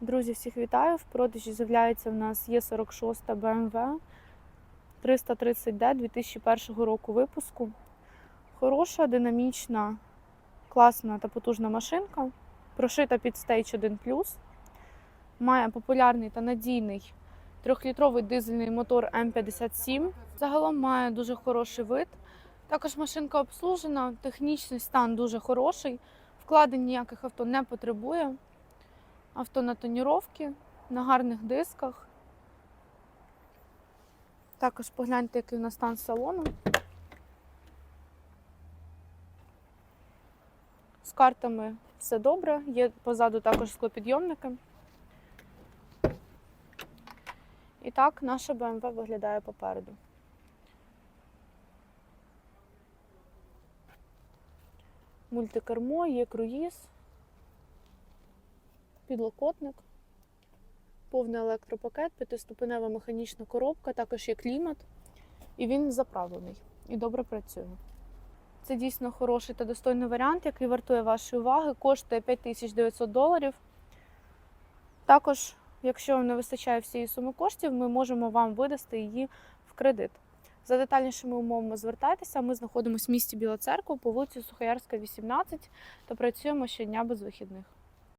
Друзі, всіх вітаю! В продажі з'являється в нас Є46 BMW 330D 2001 року випуску. Хороша, динамічна, класна та потужна машинка. Прошита під Stage 1 Має популярний та надійний трьохлітровий дизельний мотор М57. Загалом має дуже хороший вид. Також машинка обслужена, технічний стан дуже хороший. Вкладень ніяких авто не потребує. Авто на тоніровці, на гарних дисках. Також погляньте, який у нас стан салону. З картами все добре. Є позаду також склопідйомники. І так наша BMW виглядає попереду. Мультикермо, є круїз, підлокотник, повний електропакет, п'ятиступенева механічна коробка, також є клімат, і він заправлений і добре працює. Це дійсно хороший та достойний варіант, який вартує вашої уваги, коштує 5900 доларів. Також, якщо вам не вистачає всієї суми коштів, ми можемо вам видасти її в кредит. За детальнішими умовами звертайтеся. Ми знаходимося в місті Біла Церква по вулиці Сухоярська, 18 та працюємо щодня без вихідних.